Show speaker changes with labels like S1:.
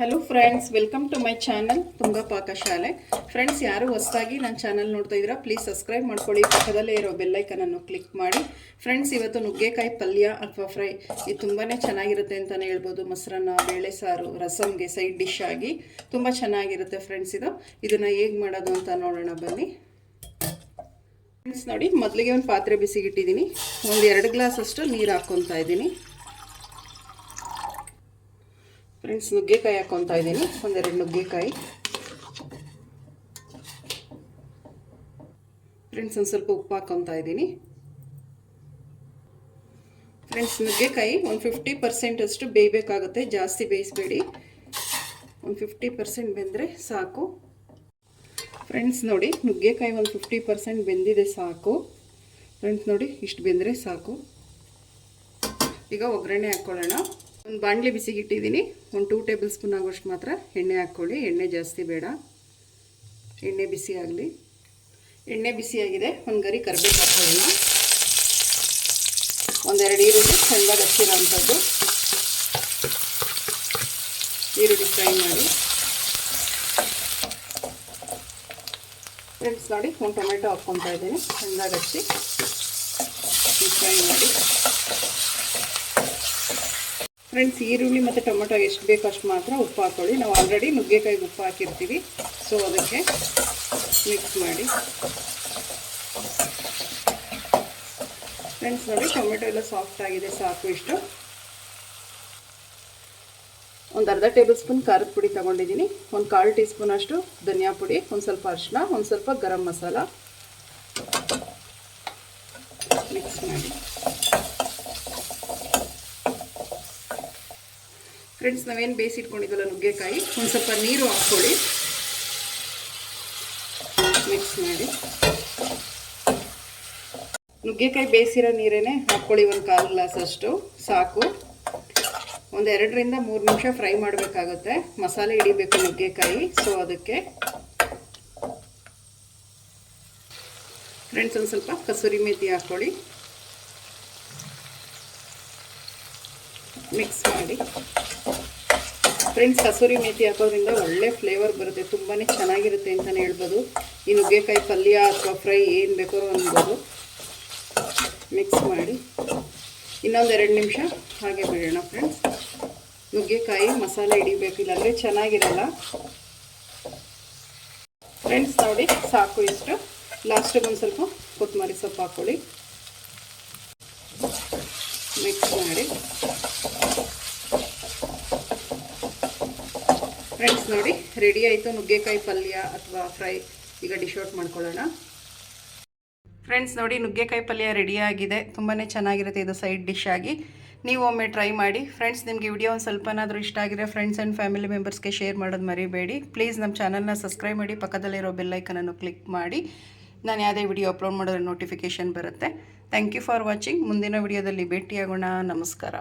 S1: Hello friends welcome to my channel Tunga ಪಾಕಶಾಲೆ friends ಯಾರು ಹೊಸದಾಗಿ ನನ್ನ ಚಾನಲ್ ನೋಡ್ತಾ ಇದ್ದೀರಾ ಪ್ಲೀಸ್ ಸಬ್ಸ್ಕ್ರೈಬ್ ಮಾಡ್ಕೊಳ್ಳಿ. ಪಕ್ಕದಲ್ಲೇ ಇರೋ ಬೆಲ್ಲೈಕನನ್ನು ಕ್ಲಿಕ್ ಮಾಡಿ. ಫ್ರೆಂಡ್ಸ್ ಇವತ್ತು ನುಗ್ಗೆಕಾಯಿ ಪಲ್ಯ ಅಥವಾ ಫ್ರೈ ಇದು ತುಂಬಾ ಚೆನ್ನಾಗಿರುತ್ತೆ ಅಂತಲೇ ಹೇಳ್ಬೋದು. ಮೊಸರನ್ನ, ಬೇಳೆ ಸಾರು ರಸಮ್ಗೆ ಸೈಡ್ ಡಿಶ್ ಆಗಿ ತುಂಬ ಚೆನ್ನಾಗಿರುತ್ತೆ ಫ್ರೆಂಡ್ಸ್ ಇದು. ಇದನ್ನು ಹೇಗೆ ಮಾಡೋದು ಅಂತ ನೋಡೋಣ, ಬನ್ನಿ. ಫ್ರೆಂಡ್ಸ್ ನೋಡಿ, ಮೊದಲಿಗೆ ಒಂದು ಪಾತ್ರೆ ಬಿಸಿಗಿಟ್ಟಿದ್ದೀನಿ ಒಂದು ಎರಡು ಗ್ಲಾಸ್ ಅಷ್ಟು ನೀರು ಹಾಕ್ಕೊತಾ ಇದ್ದೀನಿ. ಫ್ರೆಂಡ್ಸ್ ನುಗ್ಗೆಕಾಯಿ ಹಾಕ್ಕೊತಾ ಇದ್ದೀನಿ. ಒಂದೆರಡು ನುಗ್ಗೆಕಾಯಿ. ಫ್ರೆಂಡ್ಸ್ ಒಂದು ಸ್ವಲ್ಪ ಉಪ್ಪು ಹಾಕ್ಕೊತಾ ಇದ್ದೀನಿ. ಫ್ರೆಂಡ್ಸ್ ನುಗ್ಗೆಕಾಯಿ ಒಂದು ಫಿಫ್ಟಿ ಪರ್ಸೆಂಟ್ ಅಷ್ಟು ಬೇಯಬೇಕಾಗುತ್ತೆ. ಜಾಸ್ತಿ ಬೇಯಿಸಬೇಡಿ. ಒಂದು ಫಿಫ್ಟಿ ಪರ್ಸೆಂಟ್ ಬೆಂದರೆ ಸಾಕು. ಫ್ರೆಂಡ್ಸ್ ನೋಡಿ, ನುಗ್ಗೆಕಾಯಿ ಒಂದು ಫಿಫ್ಟಿ ಪರ್ಸೆಂಟ್ ಬೆಂದಿದೆ ಸಾಕು. ಫ್ರೆಂಡ್ಸ್ ನೋಡಿ, ಇಷ್ಟು ಬೆಂದರೆ ಸಾಕು. ಈಗ ಒಗ್ಗರಣೆ ಹಾಕ್ಕೊಳ್ಳೋಣ ಒಂದು ಬಾಣಲಿ ಬಿಸಿಗಿಟ್ಟಿದ್ದೀನಿ. ಒಂದು ಟೂ ಟೇಬಲ್ ಸ್ಪೂನ್ ಆಗೋಷ್ಟು ಮಾತ್ರ ಎಣ್ಣೆ ಹಾಕ್ಕೊಳ್ಳಿ. ಎಣ್ಣೆ ಜಾಸ್ತಿ ಬೇಡ. ಎಣ್ಣೆ ಬಿಸಿ ಆಗಲಿ. ಎಣ್ಣೆ ಬಿಸಿಯಾಗಿದೆ ಒಂದು ಗರಿ ಕರಿಬೇವು ಹಾಕ್ಕೊಳ್ಳೋಣ ಒಂದೆರಡು ಈರುಳ್ಳಿ ಚೆನ್ನಾಗಿ ಹಚ್ಚಿರೋ ಅಂಥದ್ದು ಈರುಳ್ಳಿ ಫ್ರೈ ಮಾಡಿ. ಫ್ರೆಂಡ್ಸ್ ನೋಡಿ, ಒಂದು ಟೊಮೆಟೊ ಹಾಕ್ಕೊತಾ ಇದ್ದೀನಿ. ಚೆಂದಾಗಿ ಹಚ್ಚಿ ಫ್ರೈ ಮಾಡಿ. ಫ್ರೆಂಡ್ಸ್ ಈರುಳ್ಳಿ ಮತ್ತು ಟೊಮೆಟೊ ಎಷ್ಟು ಬೇಕೋ ಅಷ್ಟು ಮಾತ್ರ ಉಪ್ಪು ಹಾಕ್ಕೊಳ್ಳಿ ನಾವು ಆಲ್ರೆಡಿ ನುಗ್ಗೆಕಾಯಿಗೆ ಉಪ್ಪು ಹಾಕಿರ್ತೀವಿ. ಸೊ ಅದಕ್ಕೆ ಮಿಕ್ಸ್ ಮಾಡಿ. ಫ್ರೆಂಡ್ಸ್ ನೋಡಿ, ಟೊಮೆಟೊ ಎಲ್ಲ ಸಾಫ್ಟ್ ಆಗಿದೆ, ಸಾಕು ಇಷ್ಟು. ಒಂದು ಅರ್ಧ ಟೇಬಲ್ ಸ್ಪೂನ್ ಖಾರದ ಪುಡಿ ತೊಗೊಂಡಿದ್ದೀನಿ. ಒಂದು ಕಾಲು ಟೀ ಸ್ಪೂನ್ ಅಷ್ಟು ಧನಿಯಾ ಪುಡಿ, ಒಂದು ಸ್ವಲ್ಪ ಅರಿಶಿನ ಒಂದು ಸ್ವಲ್ಪ ಗರಂ ಮಸಾಲ. ಮಿಕ್ಸ್ ಮಾಡಿ. ಫ್ರೆಂಡ್ಸ್ ನಾವೇನು ಬೇಯಿಸಿಟ್ಕೊಂಡಿದ್ವಲ್ಲ ನುಗ್ಗೆಕಾಯಿ? ಒಂದು ಸ್ವಲ್ಪ ನೀರು ಹಾಕ್ಕೊಳ್ಳಿ. ಮಿಕ್ಸ್ ಮಾಡಿ. ನುಗ್ಗೆಕಾಯಿ ಬೇಯಿಸಿರೋ ನೀರೇನೆ ಹಾಕ್ಕೊಳ್ಳಿ ಒಂದು ಕಾಲು ಗ್ಲಾಸ್ ಅಷ್ಟು. ಸಾಕು. ಒಂದು ಎರಡರಿಂದ ಮೂರು ನಿಮಿಷ ಫ್ರೈ ಮಾಡಬೇಕಾಗುತ್ತೆ. ಮಸಾಲೆ ಹಿಡಿಬೇಕು ನುಗ್ಗೆಕಾಯಿ ಸೊ ಅದಕ್ಕೆ. ಫ್ರೆಂಡ್ಸ್ ಒಂದು ಸ್ವಲ್ಪ ಕಸೂರಿ ಮೇಥಿ ಹಾಕ್ಕೊಳ್ಳಿ. ಮಿಕ್ಸ್ ಮಾಡಿ. ಫ್ರೆಂಡ್ಸ್ ಕಸೂರಿ ಮೇತಿ ಹಾಕೋದ್ರಿಂದ ಒಳ್ಳೆ ಫ್ಲೇವರ್ ಬರುತ್ತೆ. ತುಂಬಾ ಚೆನ್ನಾಗಿರುತ್ತೆ ಅಂತಲೇ ಹೇಳ್ಬೋದು. ಈ ನುಗ್ಗೆಕಾಯಿ ಪಲ್ಯ ಅಥವಾ ಫ್ರೈ ಏನು ಬೇಕೋ ಅನ್ಬೋದು. ಮಿಕ್ಸ್ ಮಾಡಿ. ಇನ್ನೊಂದು ಎರಡು ನಿಮಿಷ ಹಾಗೆ ಬಿಡೋಣ ಫ್ರೆಂಡ್ಸ್ ನುಗ್ಗೆಕಾಯಿ ಮಸಾಲೆ ಹಿಡಿಬೇಕು ಇಲ್ಲಾಂದರೆ ಚೆನ್ನಾಗಿರಲ್ಲ. ಫ್ರೆಂಡ್ಸ್ ನೋಡಿ, ಸಾಕು ಇಷ್ಟು. ಲಾಸ್ಟಿಗೆ ಒಂದು ಸ್ವಲ್ಪ ಕೊತ್ತಂಬರಿ ಸೊಪ್ಪು ಹಾಕ್ಕೊಳ್ಳಿ ಮಿಕ್ಸ್ ಮಾಡಿ. ಫ್ರೆಂಡ್ಸ್ ನೋಡಿ ರೆಡಿ ಆಯಿತು ನುಗ್ಗೆಕಾಯಿ ಪಲ್ಯ ಅಥವಾ ಫ್ರೈ ಈಗ ಡಿಶ್ ಔಟ್ ಮಾಡ್ಕೊಳ್ಳೋಣ. ಫ್ರೆಂಡ್ಸ್ ನೋಡಿ, ನುಗ್ಗೆಕಾಯಿ ಪಲ್ಯ ರೆಡಿ ಆಗಿದೆ. ತುಂಬಾ ಚೆನ್ನಾಗಿರುತ್ತೆ ಇದು ಸೈಡ್ ಡಿಶ್ ಆಗಿ. ನೀವು ಒಮ್ಮೆ ಟ್ರೈ ಮಾಡಿ. ಫ್ರೆಂಡ್ಸ್ ನಿಮಗೆ ವಿಡಿಯೋ ಒಂದು ಸ್ವಲ್ಪನಾದರೂ ಇಷ್ಟ ಆಗಿದೆ ಫ್ರೆಂಡ್ಸ್ ಆ್ಯಂಡ್ ಫ್ಯಾಮಿಲಿ ಮೆಂಬರ್ಸ್ಗೆ ಶೇರ್ ಮಾಡೋದು ಮರಿಬೇಡಿ. ಪ್ಲೀಸ್ ನಮ್ಮ ಚಾನಲ್ನ ಸಬ್ಸ್ಕ್ರೈಬ್ ಮಾಡಿ, ಪಕ್ಕದಲ್ಲಿರೋ ಬೆಲ್ಲೈಕನನ್ನು ಕ್ಲಿಕ್ ಮಾಡಿ. ನಾನು ಯಾವುದೇ ವಿಡಿಯೋ ಅಪ್ಲೋಡ್ ಮಾಡಿದ್ರೆ ನೋಟಿಫಿಕೇಷನ್ ಬರುತ್ತೆ. ಥ್ಯಾಂಕ್ ಯು ಫಾರ್ ವಾಚಿಂಗ್ ಮುಂದಿನ ವಿಡಿಯೋದಲ್ಲಿ ಭೇಟಿಯಾಗೋಣ. ನಮಸ್ಕಾರ.